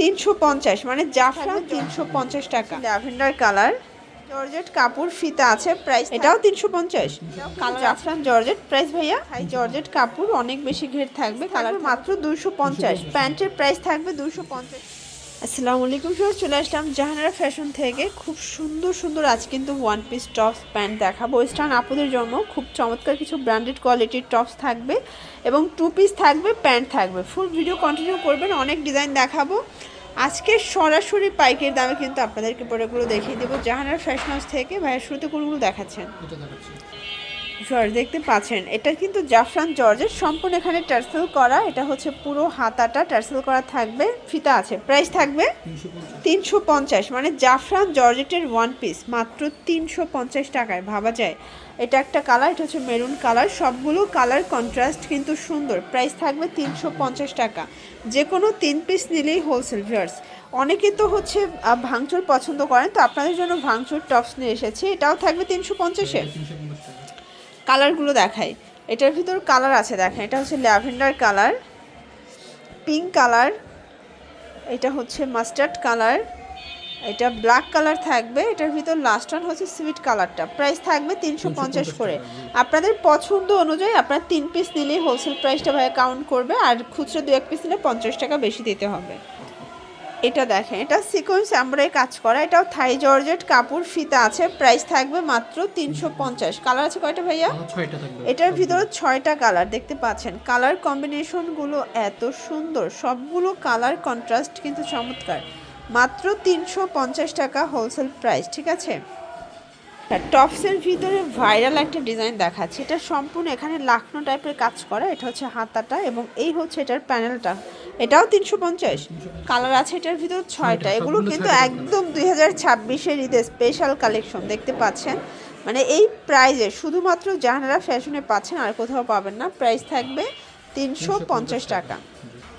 তিনশো পঞ্চাশ। মানে জাফরান তিনশো পঞ্চাশ টাকা। Lavender colour. জর্জেট কাপড় ফিতা আছে প্রাইস এটাও তিনশো পঞ্চাশ। জাফরান জর্জেট প্রাইস ভাইয়া? হাই জর্জেট কাপড় অনেক বেশি ঘের থাকবে কালার মাত্র দুশো পঞ্চাশ। প্যান্টের প্রাইস থাকবে দুশো পঞ্চাশ। আসসালামু আলাইকুম সবাই চলে আসলাম জাহানারা ফ্যাশন থেকে। খুব সুন্দর সুন্দর আজ কিন্তু ওয়ান পিস টপস প্যান্ট দেখাবো। ওয়েস্টার্ন আপুদের জন্য খুব চমৎকার কিছু ব্র্যান্ডেড কোয়ালিটির টপস থাকবে এবং টু পিস থাকবে প্যান্ট থাকবে। ফুল ভিডিও কন্টিনিউ করবেন, অনেক ডিজাইন দেখাবো। আজকে সরাসরি পাইকের দামে কিন্তু আপনাদেরকে প্রোডাক্টগুলো দেখিয়ে দেবো। জাহানারা ফ্যাশন হাউস থেকে ভাইয়ের শুরুতে কোনগুলো দেখাচ্ছেন? জর্জ দেখতে পাচ্ছেন। এটা কিন্তু জাফরান, জর্জের সম্পূর্ণ এখানে টার্সেল করা। এটা হচ্ছে পুরো হাতাটা টার্সেল করা থাকবে। ফিতা আছে। প্রাইস থাকবে তিনশো পঞ্চাশ। মানে জাফরান, জর্জেটের ওয়ান পিস মাত্র তিনশো পঞ্চাশ টাকায়, ভাবা যায়। এটা একটা কালার এটা হচ্ছে মেরুন কালার সবগুলো কালার কন্ট্রাস্ট কিন্তু সুন্দর। প্রাইস থাকবে তিনশো পঞ্চাশ টাকা। যে কোনো তিন পিস নিলেই হোলসেল ভিউয়ার্স অনেকে তো হচ্ছে ভাঙচুর পছন্দ করেন। তো আপনাদের জন্য ভাঙচুর টপস নিয়ে এসেছে। এটাও থাকবে তিনশো পঞ্চাশে। কালারগুলো দেখাই। এটার ভিতর কালার আছে দেখেন। এটা হচ্ছে ল্যাভেন্ডার কালার পিঙ্ক কালার এটা হচ্ছে মাস্টার্ড কালার এটা ব্ল্যাক কালার থাকবে এটার ভিতর লাস্ট ওয়ান হচ্ছে সুইট কালারটা। প্রাইস থাকবে তিনশো পঞ্চাশ করে। আপনাদের পছন্দ অনুযায়ী আপনার তিন পিস নিলেই হোলসেল প্রাইসটা ভাই কাউন্ট করবে আর খুচরো দু এক পিস নিলে পঞ্চাশ টাকা বেশি দিতে হবে। এটা দেখেন এটা সিকোয়েন্স এমব্রয়ডারি কাজ করা এটাও থাই জর্জেট কাপড় ফিতা আছে প্রাইস থাকবে মাত্র তিনশো পঞ্চাশ। কালার আছে কয়টা ভাইয়া? আমার এটার ভিতরে ছয়টা কালার দেখতে পাচ্ছেন। কালার কম্বিনেশনগুলো এত সুন্দর সবগুলো কালার কন্ট্রাস্ট কিন্তু চমৎকার। মাত্র তিনশো পঞ্চাশ টাকা হোলসেল প্রাইস ঠিক আছে? টপসের ভিতরে ভাইরাল একটা ডিজাইন দেখাচ্ছে। এটা সম্পূর্ণ এখানে লাখনো টাইপের কাজ করা এটা হচ্ছে হাতাটা এবং এই হচ্ছে এটার প্যানেলটা এটাও তিনশো পঞ্চাশ। কালার আছে এটার ভিতর ছয়টা। এগুলো কিন্তু একদম দুই হাজার ছাব্বিশের ঈদের স্পেশাল কালেকশন দেখতে পাচ্ছেন? মানে এই প্রাইজে শুধুমাত্র জাহানারা ফ্যাশনে পাচ্ছেন আর কোথাও পাবেন না প্রাইস থাকবে তিনশো পঞ্চাশ টাকা।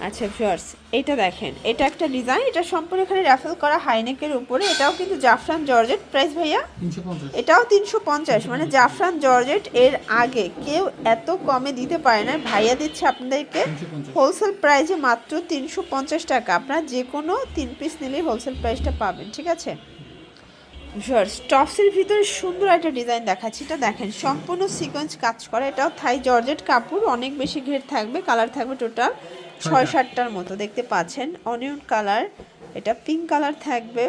আচ্ছা ভিউয়ার্স এটা দেখেন এটা একটা ডিজাইন এটা সম্পূর্ণ এখানে র্যাফেল করা হাইনেকের উপরে এটাও কিন্তু জাফরান জর্জেট। প্রাইস ভাইয়া? এটাও তিনশো পঞ্চাশ মানে জাফরান জর্জেট এর আগে। কেউ এত কমে দিতে পারে না। ভাইয়া দিচ্ছে আপনাদেরকে হোলসেল প্রাইসে মাত্র তিনশো পঞ্চাশ টাকা। আপনারা যে কোনো তিন পিস নিলেই হোলসেল প্রাইসটা পাবেন ঠিক আছে? ভিউয়ার্স টপসের ভিতরে সুন্দর একটা ডিজাইন দেখাচ্ছি। এটা দেখেন সম্পূর্ণ সিকোয়েন্স কাজ করা। এটাও থাই জর্জেট কাপড় অনেক বেশি ঘের থাকবে কালার থাকবে টোটাল ছয় সাতটার মতো দেখতে পাচ্ছেন। অনিয়ন কালার এটা পিঙ্ক কালার থাকবে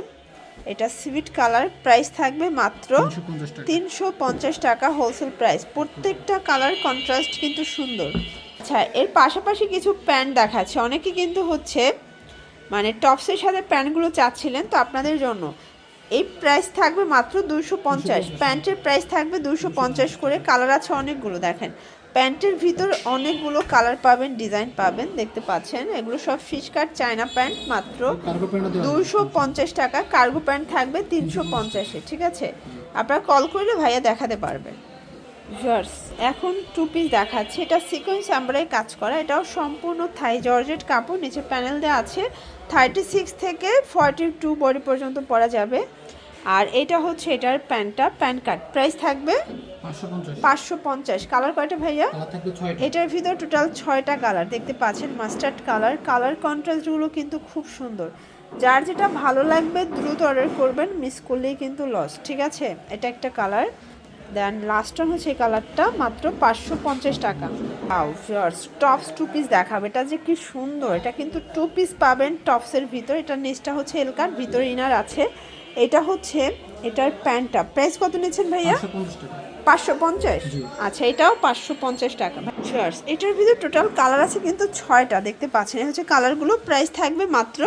এটা সিভিট কালার প্রাইস থাকবে মাত্র তিনশো পঞ্চাশ টাকা। তিনশো পঞ্চাশ টাকা হোলসেল প্রাইস প্রত্যেকটা কালার কন্ট্রাস্ট কিন্তু সুন্দর। আচ্ছা এর পাশাপাশি কিছু প্যান্ট দেখাচ্ছে। অনেকে কিন্তু হচ্ছে মানে টপসের সাথে প্যান্টগুলো চাচ্ছিলেন তো আপনাদের জন্য। এই প্রাইস থাকবে মাত্র দুশো পঞ্চাশ। প্যান্টের প্রাইস থাকবে দুশো পঞ্চাশ করে। কালার আছে অনেকগুলো দেখেন। প্যান্টের ভিতর অনেকগুলো কালার পাবেন ডিজাইন পাবেন দেখতে পাচ্ছেন। এগুলো সব ফিসকার কাট চায়না প্যান্ট মাত্র। দুশো পঞ্চাশ টাকা। কার্গো প্যান্ট থাকবে তিনশো পঞ্চাশে ঠিক আছে? আপনারা কল করলে ভাইয়া দেখাতে পারবেন। জর্জ এখন টু পিস দেখাচ্ছে। এটা সিকোয়েন্স এমব্রয়ডারি কাজ করা। এটাও সম্পূর্ণ থাই জর্জেট কাপড়। নিচে প্যানেল দেওয়া আছে। থার্টি সিক্স থেকে ফর্টি টু বডি পর্যন্ত পরা যাবে। আর এটা হচ্ছে এটার প্যান্টটা। প্যান্ট কাট প্রাইস থাকবে পাঁচশো পঞ্চাশ। কালার কয়টা ভাইয়া? এটার ভিতর টোটাল ছয়টা কালার দেখতে পাচ্ছেন মাস্টার্ড কালার কালার কন্ট্রাস্টগুলো কিন্তু খুব সুন্দর। যার যেটা ভালো লাগবে দ্রুত অর্ডার করবেন। মিস করলেই কিন্তু লস ঠিক আছে? এটা একটা কালার দেন লাস্ট ওয়ান হচ্ছে এই কালারটা মাত্র পাঁচশো পঞ্চাশ টাকা। আও টপস টু পিস দেখাবে। এটা যে কি সুন্দর এটা কিন্তু টু পিস পাবেন টপসের ভিতর। এটার নিচটা হচ্ছে এলকার ভিতরে ইনার আছে। এটা হচ্ছে এটার প্যান্টটা প্রাইস কত নিচ্ছেন ভাইয়া? পাঁচশো পঞ্চাশ। আচ্ছা এটাও পাঁচশো পঞ্চাশ টাকা। শিয়ার্স এটার ভিতরে টোটাল কালার আছে কিন্তু ছয়টা দেখতে পাচ্ছেন। হচ্ছে কালারগুলো প্রাইস থাকবে মাত্র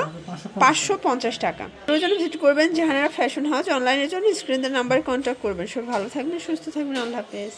পাঁচশো পঞ্চাশ টাকা। প্রয়োজন ভিজিট করবেন জাহানারা ফ্যাশন হাউস অনলাইনের জন্য স্ক্রিনের নাম্বার কন্ট্যাক্ট করবেন। সব ভালো থাকবেন, সুস্থ থাকবেন। আল্লাহ হাফেজ।